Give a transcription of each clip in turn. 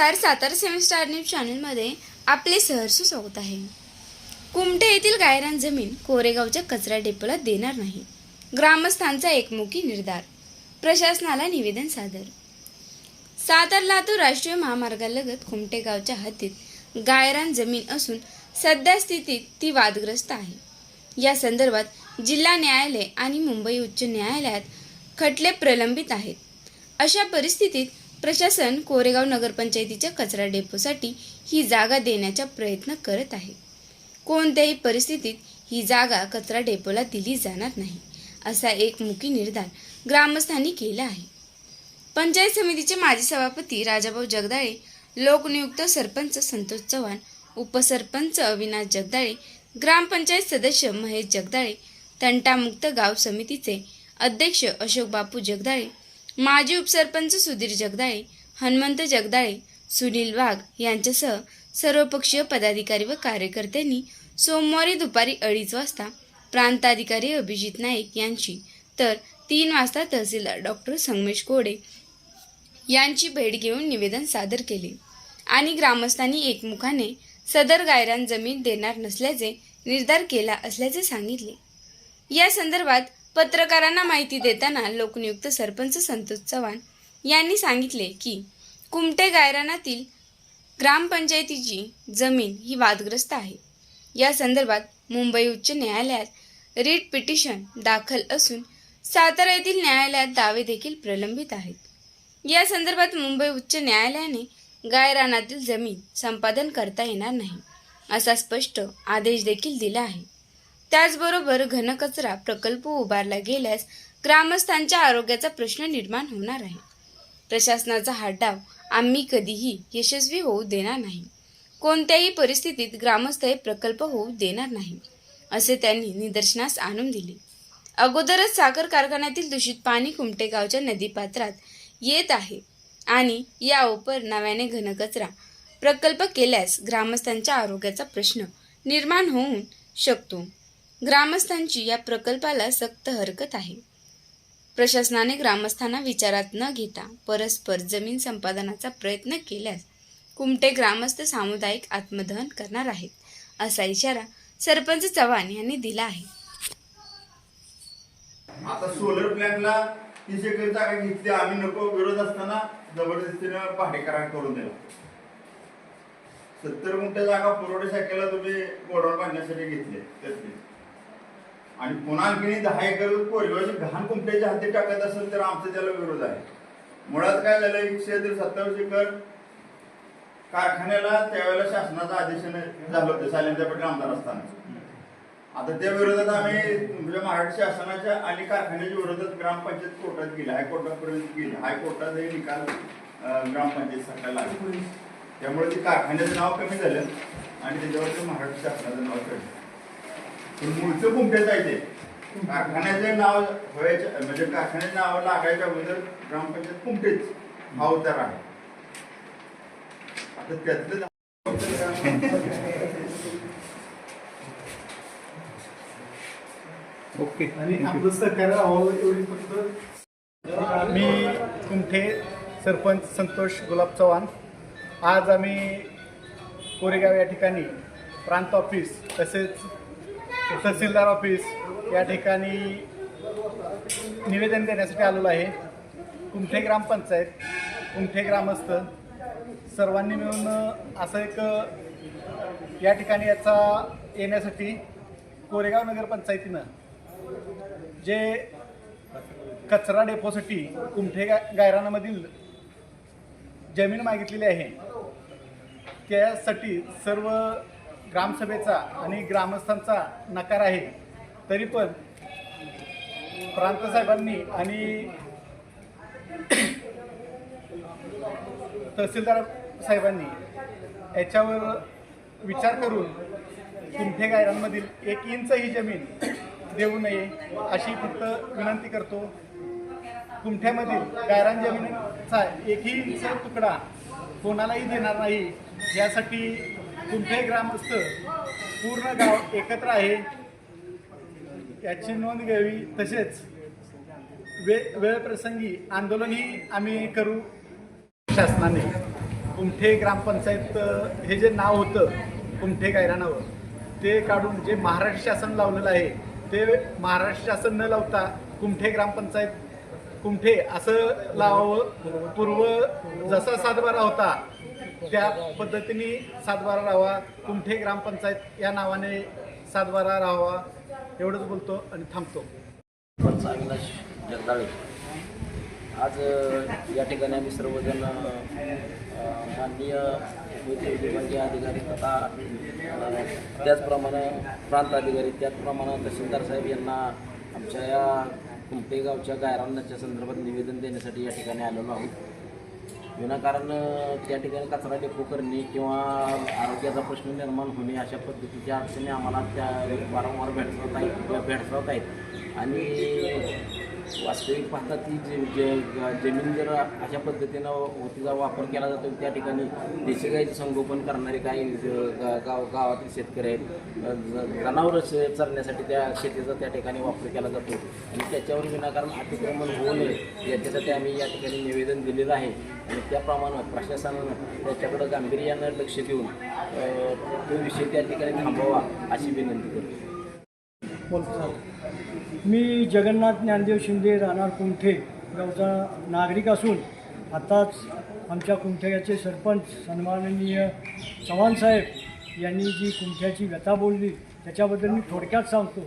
नमस्कार सातारा सेवन star news चॅनलमध्ये आपले सहर्ष स्वागत आहे. कुमठे येथील गायरान जमीन कोरेगावच्या कचरा डेपोला देणार नाही. ग्रामस्थांचा एकमुखी निर्धार. प्रशासनाला निवेदन सादर. सातार लातूर राष्ट्रीय महामार्गालगत कुमठे गावच्या हद्दीत गायरान जमीन असून सध्या स्थितीत ती वादग्रस्त आहे. या संदर्भात जिल्हा न्यायालय आणि मुंबई उच्च न्यायालयात खटले प्रलंबित आहेत. अशा परिस्थितीत प्रशासन कोरेगाव नगरपंचायतीच्या कचरा डेपोसाठी ही जागा देण्याचा प्रयत्न करत आहे. कोणत्याही परिस्थितीत ही जागा कचरा डेपोला दिली जाणार नाही असा एक मुखी निर्धार ग्रामस्थांनी केला आहे. पंचायत समितीचे माजी सभापती राजाभाऊ जगदाळे लोकनियुक्त सरपंच संतोष चव्हाण उपसरपंच अविनाश जगदाळे ग्रामपंचायत सदस्य महेश जगदाळे तंटामुक्त गाव समितीचे अध्यक्ष अशोक बापू जगदाळे माजी उपसरपंच सुधीर जगदाळे हनुमंत जगदाळे सुनील वाघ यांच्यासह सर्वपक्षीय पदाधिकारी व कार्यकर्त्यांनी सोमवारी दुपारी अडीच वाजता प्रांताधिकारी अभिजित नाईक यांची तर तीन वाजता तहसीलदार डॉक्टर संगमेश कोडे यांची भेट घेऊन निवेदन सादर केले. आणि ग्रामस्थांनी एकमुखाने सदर गायरान जमीन देणार नसल्याचे निर्धार केला असल्याचे सांगितले. या संदर्भात पत्रकारांना माहिती देताना लोकनियुक्त सरपंच संतोष चव्हाण यांनी सांगितले की कुमटे गायरानातील ग्रामपंचायतीची जमीन ही वादग्रस्त आहे. या संदर्भात मुंबई उच्च न्यायालयात रीट पिटिशन दाखल असून सातारा येथील न्यायालयात दावे देखील प्रलंबित आहेत. या संदर्भात मुंबई उच्च न्यायालयाने गायरानातील जमीन संपादन करता येणार नाही असा स्पष्ट आदेश देखील दिला आहे. त्याचबरोबर घनकचरा प्रकल्प उभारला गेल्यास ग्रामस्थांच्या आरोग्याचा प्रश्न निर्माण होणार आहे. प्रशासनाचा हा डाव आम्ही कधीही यशस्वी होऊ देणार नाही. कोणत्याही परिस्थितीत ग्रामस्थ हे प्रकल्प होऊ देणार नाही असे त्यांनी निदर्शनास आणून दिले. अगोदरच साखर कारखान्यातील दूषित पाणी कुमटेगावच्या नदीपात्रात येत आहे आणि या उपर नव्याने घनकचरा प्रकल्प केल्यास ग्रामस्थांच्या आरोग्याचा प्रश्न निर्माण होऊन शकतो. ग्रामस्थांची या प्रकल्पाला सक्त हरकत आहे. प्रशासनाने ग्रामस्थांना विचारात न घेता परस्पर जमीन संपादनाचा प्रयत्न केल्यास कुमटे ग्रामस्थ सामुदायिक आत्मदहन करणार आहेत असा इशारा सरपंच चव्हाण यांनी दिला आहे. आता सोलर प्लॅनला तिचे करता काय घेतली आम्ही नको विरोध असताना जबरदस्तीनं भाडेकरार करून दिला. सत्तर गुंठे जागा पुरवठा शाखेला तुम्ही गोडाऊन बांधण्यासाठी घेतली त्यातली. आणि पुन्हा आणखी दहा एकर कोरेगावची घाण कुंपट्याच्या हाती टाकत असेल तर आमचा त्याला विरोध आहे. मुळात काय झालं एकशे तर सत्तावीस एकर कारखान्याला त्यावेळेला शासनाचा आदेशाने झालं होतं सायलेंद्र पटेल आमदार असताना. आता त्या विरोधात आम्ही म्हणजे महाराष्ट्र शासनाच्या आणि कारखान्याच्या विरोधात ग्रामपंचायत कोर्टात गेली हायकोर्टापर्यंत गेली. हायकोर्टात निकाल ग्रामपंचायत सरकारला आले त्यामुळे ते कारखान्याचं नाव कमी झालं आणि त्याच्यावरती महाराष्ट्र शासनाचं नाव कमी मूळचं कुंपट्याच आहे ते? कारखान्याचे नाव व्हायच्या म्हणजे कारखान्याचे नाव लागायच्या अगोदर ग्रामपंचायत कुंपटेच हा उतार आहे. आता त्यातलं ओके. आणि आपलं सहकार्य हवं एवढी फक्त मी कुमठे सरपंच संतोष गुलाब चव्हाण. आज आम्ही कोरेगाव या ठिकाणी प्रांत ऑफिस तसेच तहसीलदार ऑफिस या ठिकाणी निवेदन देण्यासाठी आलेलो आहे. कुमठे ग्रामपंचायत कुमठे ग्रामस्थ सर्वांनी मिळून असं एक या ठिकाणी याचा येण्यासाठी कोरेगाव नगरपंचायतीनं जे कचरा डेपोसाठी कुमठे गा गायरानामधील जमीन मागितलेली आहे त्यासाठी सर्व ग्रामसभेचा आणि ग्रामस्थांचा नकार आहे. तरी पण प्रांतसाहेबांनी आणि तहसीलदार साहेबांनी याच्यावर विचार करून कुंठे गायरांमधील एक इंच ही जमीन देऊ नये अशी फक्त विनंती करतो. कुमठ्यामधील गायरान जमिनीचा एकही इंच तुकडा कोणालाही देणार नाही. यासाठी कुंठे ग्रामस्थ पूर्ण गाव एकत्र आहे याची नोंद घ्यावी. तसेच वे वेळप्रसंगी आंदोलनही आम्ही करू. शासनाने कुमठे ग्रामपंचायत हे जे नाव होतं कुमठे गायरानावर ते काढून जे महाराष्ट्र शासन लावलेलं आहे ते महाराष्ट्र शासन न लावता कुमठे ग्रामपंचायत कुमठे असं लावावं. पूर्व जसा सातबारा होता त्या पद्धतीने सातबारा राहावा कुमठे ग्रामपंचायत या नावाने सातबारा राहावा एवढंच बोलतो आणि थांबतो. अविनाश जगदाळे. आज या ठिकाणी आम्ही सर्वजण माननीय वैद्यकीय विभागीय अधिकारी तथा त्याचप्रमाणे प्रांत अधिकारी त्याचप्रमाणे तहसीलदार साहेब यांना आमच्या या कुमटे गावच्या संदर्भात निवेदन देण्यासाठी या ठिकाणी आलेलो आहोत. विनाकारण त्या ठिकाणी कचरा डेपो करणे किंवा आरोग्याचा प्रश्न निर्माण होणे अशा पद्धतीच्या अडचणी आम्हाला त्या वारंवार भेडसावत आहेत किंवा भेडसावत आहेत. आणि वास्तविक पाहता ती जे जे- जमीन जर अशा पद्धतीनं तिचा वापर केला जातो त्या ठिकाणी देशी गाईचं संगोपन करणारे काही गा- गाव गावातील शेतकरी आहेत. ज- जनावरं श- चरण्यासाठी त्या शेतीचा त्या ठिकाणी वापर केला जातो. आणि त्याच्यावर विनाकारण अतिक्रमण होऊ नये याच्यासाठी आम्ही या ठिकाणी निवेदन दिलेलं आहे. आणि त्याप्रमाणे प्रशासनानं त्याच्याकडं गांभीर्यानं लक्ष देऊन तो विषय त्या ठिकाणी थांबवावा अशी विनंती करतो. बोलतो मी जगन्नाथ ज्ञानदेव शिंदे राहणार कुंठे गावचा नागरिक असून आताच आमच्या कुंठ्याचे सरपंच सन्माननीय चव्हाणसाहेब यांनी जी कुंठ्याची व्यथा बोलली त्याच्याबद्दल मी थोडक्यात सांगतो.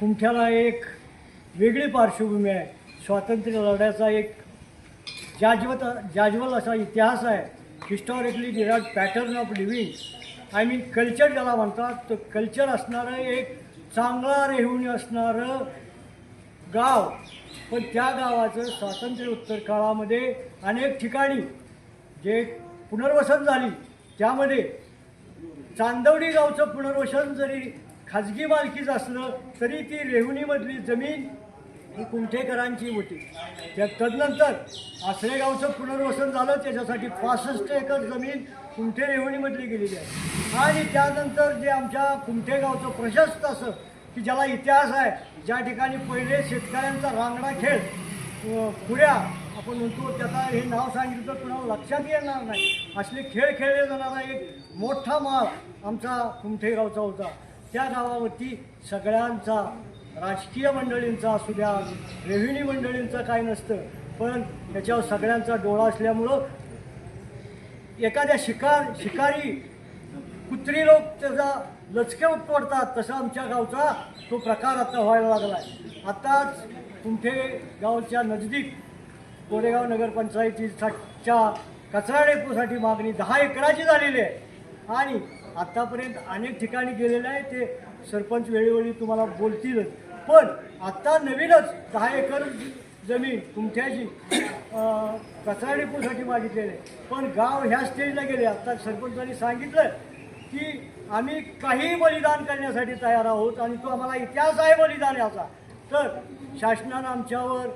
कुंठ्याला एक वेगळी पार्श्वभूमी आहे. स्वातंत्र्य लढ्याचा एक जाजवत जाजवल असा इतिहास आहे. Historically derived pattern of living I mean culture ज्याला म्हणतात तर कल्चर असणारं एक चांगला रेहुणी असणारं गाव. पण त्या गावाचं स्वातंत्र्य उत्तर काळामध्ये अनेक ठिकाणी जे पुनर्वसन झाली त्यामध्ये चांदवडी गावचं पुनर्वसन जरी खाजगी मालकीचं असलं तरी ती रेहुणीमधली जमीन ही कुंठेकरांची होती. त्या तदनंतर आसरेगावचं पुनर्वसन झालं त्याच्यासाठी पासष्ट एकर जमीन कुंठे रेवणीमधली गेलेली आहे. आणि त्यानंतर जे आमच्या कुंठेगावचं प्रशस्त असं की ज्याला इतिहास आहे ज्या ठिकाणी पहिले शेतकऱ्यांचा रांगडा खेळ पुऱ्या आपण म्हणतो त्याचा हे नाव सांगितलं तर कुणाला लक्षात येणार नाही. असले खेळ खेळले जाणारा एक मोठा माळ आमचा कुमठेगावचा होता. त्या गावावरती सगळ्यांचा राजकीय मंडळींचा असू द्या रेव्हेन्यू मंडळींचा काय नसतं पण त्याच्यावर सगळ्यांचा डोळा असल्यामुळं एखाद्या शिकार शिकारी कुत्री लोक त्याचा लचके उपटतात तसा आमच्या गावचा तो प्रकार आता व्हायला लागला आहे आताच कुंठे गावच्या नजदीक कोरेगाव नगरपंचायतीच्या कचरा डेपोसाठी मागणी दहा एकराची झालेली आहे. आणि आत्तापर्यंत अनेक ठिकाणी गेलेलं आहे ते सरपंच वेळोवेळी तुम्हाला बोलतीलच. पण आत्ता नवीनच दहा एकर जमीन तुमच्याशी कचरा डेपोसाठी मागितलेली आहे. पण गाव ह्या स्टेजला गेले. आता सरपंचांनी सांगितलं की आम्ही काही बलिदान करण्यासाठी तयार आहोत आणि तो आम्हाला इतिहास आहे बलिदान याचा. तर शासनानं आमच्यावर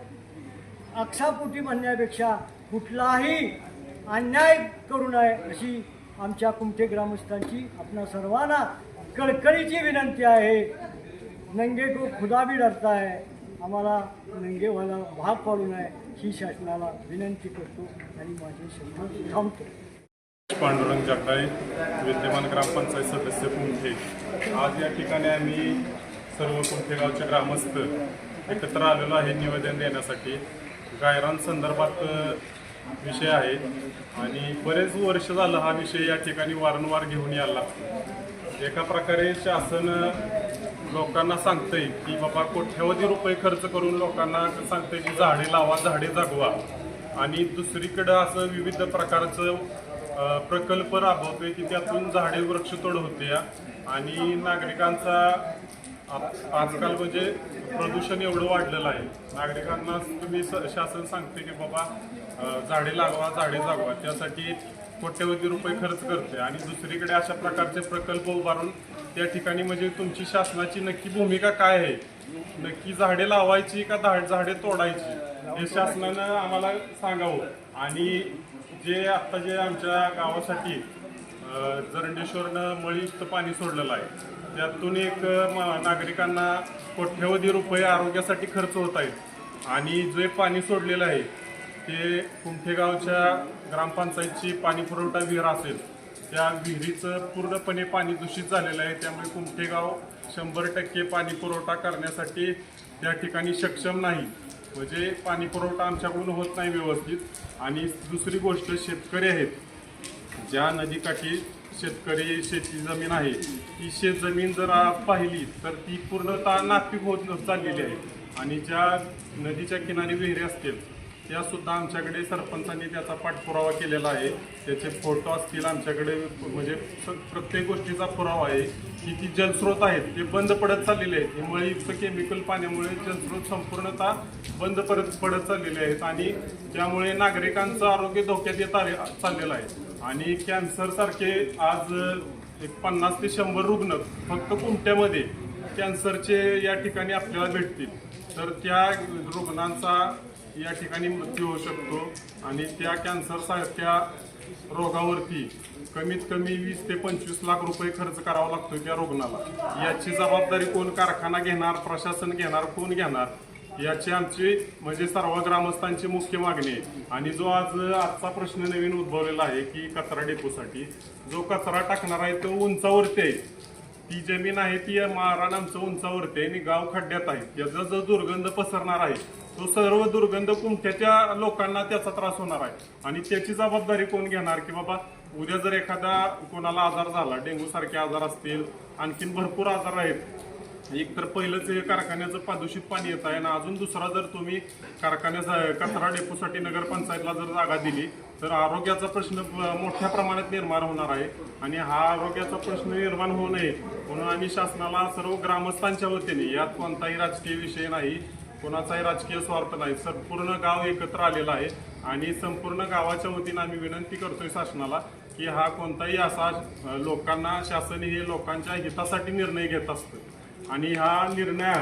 अक्षापोटी म्हणण्यापेक्षा कुठलाही अन्याय करू नये अशी आमच्या कुमठे ग्रामस्थांची आपणा सर्वांना कळकळीची विनंती आहे. नंगे को खुदा भी डरता है. आम्हाला नंगे व्हायला भाग पाडू नये ही शासनाला विनंती करतो आणि माझे शब्द थांबतो. पांडुरंग जगदाळे विद्यमान ग्रामपंचायत सदस्य कुंठे. आज या ठिकाणी आम्ही सर्व कुंठे गावचे ग्रामस्थ एकत्र आलेलो आहे निवेदन देण्यासाठी. गायरांसंदर्भात विषय आहे. आणि बरेच वर्ष झालं हा विषय या ठिकाणी वारंवार घेऊन यायला. लागतो एका प्रकारे शासन लोकांना सांगतंय की बाबा कोट्यावधी रुपये खर्च करून लोकांना सांगतंय की झाडे लावा झाडे जगवा. आणि दुसरीकडं असं विविध प्रकारचं प्रकल्प राबवतोय की त्यातून झाडे वृक्षतोड होते. आणि नागरिकांचा आजकाल म्हणजे प्रदूषण एवढं वाढलेलं आहे. नागरिकांना तुम्ही शासन सांगते की बाबा झाडे लागवा झाडे जागवा. त्यासाठी कोट्यवधी रुपये खर्च करते आणि दुसरीकडे अशा प्रकारचे प्रकल्प उभारून त्या ठिकाणी म्हणजे तुमची शासनाची नक्की भूमिका काय आहे? नक्की झाडे लावायची का झाड झाडे तोडायची? हे शासनानं आम्हाला सांगावं. आणि जे आत्ता जे आमच्या गावासाठी जरंडेश्वरनं मळीयुक्त पाणी सोडलेलं आहे त्यातून एक नागरिकांना कोट्यवधी रुपये आरोग्यासाठी खर्च होत आहेत. आणि जे पाणी सोडलेलं आहे ते कुमठेगावच्या ग्रामपंचायतची पाणी पुरवठा विहीर असेल त्या विहिरीचं पूर्णपणे पाणी दूषित झालेलं आहे. त्यामुळे कुमठेगाव शंभर टक्के पाणी पुरवठा करण्यासाठी त्या ठिकाणी सक्षम नाही. म्हणजे पाणी पुरवठा आमच्याकडून होत नाही व्यवस्थित. आणि दुसरी गोष्ट शेतकरी आहेत. ज्या नदीकाठी शेतकरी शेती जमीन आहे ती शेतजमीन जर आज पाहिली तर ती पूर्णतः नापीक होत चाललेली आहे. आणि ज्या नदीच्या किनारी विहिरी असतील त्यासुद्धा आमच्याकडे सरपंचांनी त्याचा पाठपुरावा केलेला आहे. त्याचे फोटो असतील आमच्याकडे म्हणजे प्रत्येक गोष्टीचा पुरावा आहे. की ती जलस्रोत आहेत ते बंद पडत चाललेले आहेत. हे मळीयुक्त केमिकल पाण्यामुळे जलस्रोत संपूर्णतः बंद परत पडत चाललेले आहेत. आणि त्यामुळे नागरिकांचं आरोग्य धोक्यात येत आले चाललेलं आहे. आणि कॅन्सरसारखे आज एक पन्नास ते शंभर रुग्ण फक्त कुमट्यामध्ये कॅन्सरचे या ठिकाणी आपल्याला भेटतील. तर त्या रुग्णांचा या ठिकाणी मृत्यू होऊ शकतो आणि त्या कॅन्सरसारख्या रोगावरती कमीत कमी वीस ते पंचवीस लाख रुपये खर्च करावा लागतो त्या रुग्णाला. याची जबाबदारी कोण कारखाना घेणार प्रशासन घेणार कोण घेणार याची आमची म्हणजे सर्व ग्रामस्थांची मुख्य मागणी आहे. आणि जो आज आजचा प्रश्न नवीन उद्भवलेला आहे की कचरा डेपोसाठी जो कचरा टाकणार आहे तो उंचावरती आहे. ती जमीन आहे ती मारण आमचं उंचावरती आहे. आणि गाव खड्ड्यात आहे. याचा जो दुर्गंध पसरणार आहे तो सर्व दुर्गंध कुमठ्याच्या लोकांना त्याचा त्रास होणार आहे. आणि त्याची जबाबदारी कोण घेणार? की बाबा उद्या जर एखादा कोणाला आजार झाला डेंग्यू सारखे आजार असतील आणखीन भरपूर आजार आहेत एक तर पहिलंच हे कारखान्याचं प्रदूषित पाणी येत आहे आणि अजून दुसरा जर तुम्ही कारखान्याचा कचरा डेपोसाठी नगरपंचायतला जर जागा दिली तर आरोग्याचा प्रश्न मोठ्या प्रमाणात निर्माण होणार आहे. आणि हा आरोग्याचा प्रश्न निर्माण होऊ नये म्हणून आम्ही शासनाला सर्व ग्रामस्थांच्या वतीने यात कोणताही राजकीय विषय नाही कोणाचाही राजकीय स्वार्थ नाही संपूर्ण गाव एकत्र आलेला आहे. आणि संपूर्ण गावाच्या वतीनं आम्ही विनंती करतोय शासनाला की हा कोणताही असा लोकांना शासन हे लोकांच्या हितासाठी निर्णय घेत असतं. आणि हा निर्णय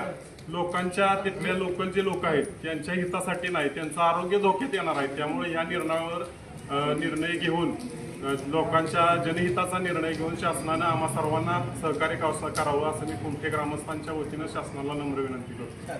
लोकांच्या तिथल्या लोकल जे लोक आहेत त्यांच्या हितासाठी नाही त्यांचं आरोग्य धोक्यात येणार आहे. त्यामुळे या निर्णयावर निर्णय घेऊन लोकांच्या जनहिताचा निर्णय घेऊन शासनानं आम्हा सर्वांना सहकार्य करावं असं मी कुमठे ग्रामस्थांच्या वतीनं शासनाला नम्र विनंती करतो.